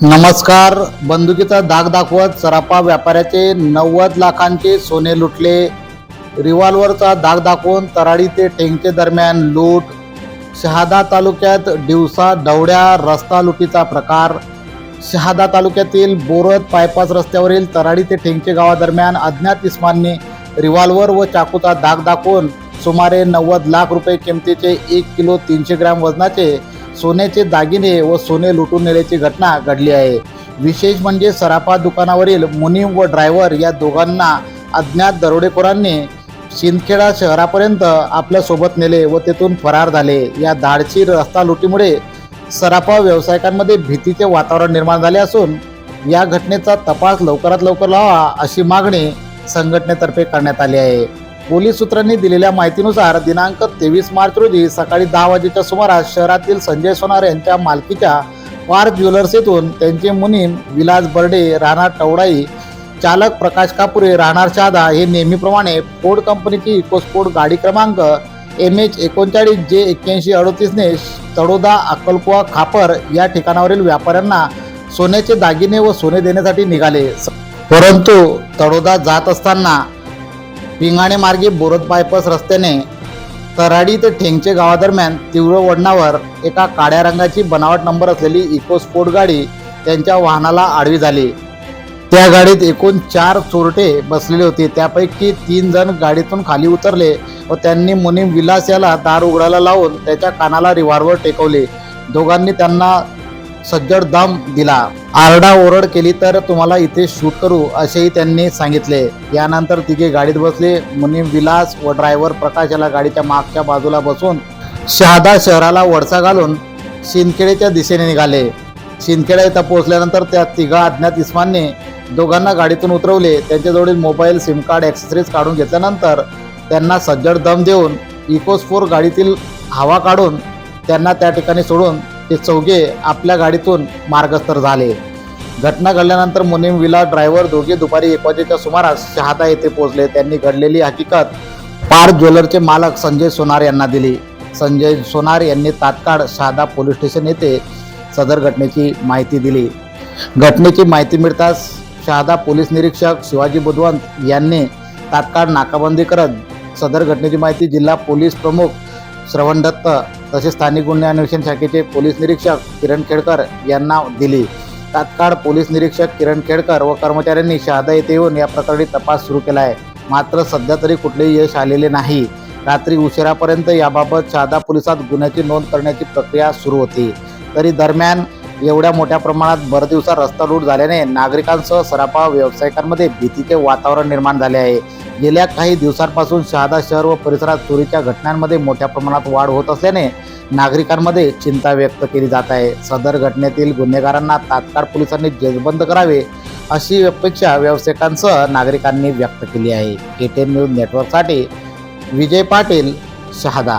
नमस्कार बंदुकीचा दाग दाखवत सराफा व्यापाऱ्याचे नव्वद लाखांचे सोने लुटले. रिव्हॉल्वरचा दाग दाखवून तराडी ते टेंगचे दरम्यान लूट. शहादा तालुक्यात दिवसा डवड्या रस्ता लुटीचा प्रकार. शहादा तालुक्यातील बोरद बायपास रस्त्यावरील तराडी ते ठेंगचे गावादरम्यान अज्ञात इस्मांनी रिव्हॉल्वर व चाकूचा दाग दाखवून सुमारे नव्वद लाख रुपये किमतीचे एक किलो तीनशे ग्रॅम वजनाचे सोन्याचे दागिने व सोने लुटून नेल्याची घटना घडली आहे. विशेष म्हणजे सराफा दुकानावरील मुनीम व ड्रायव्हर या दोघांना अज्ञात दरोडेखोरांनी शिंदखेडा शहरापर्यंत आपल्यासोबत नेले व तेथून फरार झाले. या धाडशी रस्ता लुटीमुळे सराफा व्यावसायिकांमध्ये भीतीचे वातावरण निर्माण झाले असून या घटनेचा तपास लवकरात लवकर लावा अशी मागणी संघटनेतर्फे करण्यात आली आहे. पोलीस सूत्रांनी दिलेल्या माहितीनुसार दिनांक तेवीस मार्च रोजी सकाळी दहा वाजेच्या सुमारास शहरातील संजय सोनार यांच्या मालकीच्या पार्क ज्वेलर्स येथून त्यांचे मुनीम विलास बर्डे राहणार टवडाई चालक प्रकाश कापुरे राहणार शहादा हे नेहमीप्रमाणे फोर्ड कंपनीची इकोस्पोर्ट गाडी क्रमांक एम एच एकोणचाळीस जे एक्क्याऐंशी अडोतीसने तडोदा अक्कलकुवा खापर या ठिकाणावरील व्यापाऱ्यांना सोन्याचे दागिने व सोने देण्यासाठी निघाले. परंतु तडोदा जात असताना पिंगाणे मार्गे बोरद बायपास रस्त्याने तराडी ते ठेंगचे गावादरम्यान तीव्र वळणावर एका काळ्या रंगाची बनावट नंबर असलेली इको स्पोर्ट गाडी त्यांच्या वाहनाला आडवी झाली. त्या गाडीत एकूण चार चोरटे बसलेले होते. त्यापैकी तीन जण गाडीतून खाली उतरले व त्यांनी मुनीम विलास याला दार उघडायला लावून त्याच्या कानाला रिव्हॉल्वर टेकवले. दोघांनी त्यांना सज्जड दम दिला. आरडा ओरड केली तर तुम्हाला इथे शूट करू असेही त्यांनी सांगितले. यानंतर तिघे गाडीत बसले. मुनीम विलास व ड्रायव्हर प्रकाश याला गाडीच्या मागच्या बाजूला बसून शहादा शहराला वळसा घालून शिंदखेडेच्या दिशेने निघाले. शिंदखेडा इथं पोहोचल्यानंतर त्या तिघा अज्ञात इस्मानने दोघांना गाडीतून उतरवले. त्यांच्याजवळील मोबाईल सिम कार्ड ॲक्सेसरीज काढून घेतल्यानंतर त्यांना सज्जड दम देऊन इकोस्फोर गाडीतील हवा काढून त्यांना त्या ठिकाणी सोडून ते चौघे आपल्या गाडीतून मार्गस्तर झाले. घटना घडल्यानंतर मुनीम विला ड्रायव्हर दोघे दुपारी एक वाजेच्या सुमारास शहादा येथे पोहोचले. त्यांनी घडलेली हकीकत पार ज्वेलरचे मालक संजय सोनार यांना दिली. संजय सोनार यांनी तात्काळ शहादा पोलीस स्टेशन येथे सदर घटनेची माहिती दिली. घटनेची माहिती मिळताच शहादा पोलीस निरीक्षक शिवाजी बुधवंत यांनी तात्काळ नाकाबंदी करत सदर घटनेची माहिती जिल्हा पोलीस प्रमुख श्रवण दत्त तसेच स्थानिक गुन्हे अन्वेषण शाखेचे पोलीस निरीक्षक किरण खेडकर यांना दिली. तात्काळ पोलीस निरीक्षक किरण खेडकर व कर्मचाऱ्यांनी शहादा येथे येऊन या प्रकरणी तपास सुरू केला आहे. मात्र सध्या तरी कुठलेही यश आलेले नाही. रात्री उशिरापर्यंत याबाबत शहादा पोलिसात गुन्ह्याची नोंद करण्याची प्रक्रिया सुरू होती. तरी दरम्यान एवढ्या मोठ्या प्रमाणात भरदिवसा रस्ता लूट झाल्याने नागरिकांसह सराफा व्यावसायिकांमध्ये भीतीचे वातावरण निर्माण झाले आहे. गेल्या काही दिवसांपासून शहादा शहर व परिसरात चोरीच्या घटनांमध्ये मोठ्या प्रमाणात वाढ होत असल्याने नागरिकांमध्ये चिंता व्यक्त केली जात आहे. सदर घटनेतील गुन्हेगारांना तात्काळ पोलिसांनी जेजबंद करावे अशी अपेक्षा व्यावसायिकांसह नागरिकांनी व्यक्त केली आहे. के टेन न्यूज नेटवर्कसाठी विजय पाटील शहादा.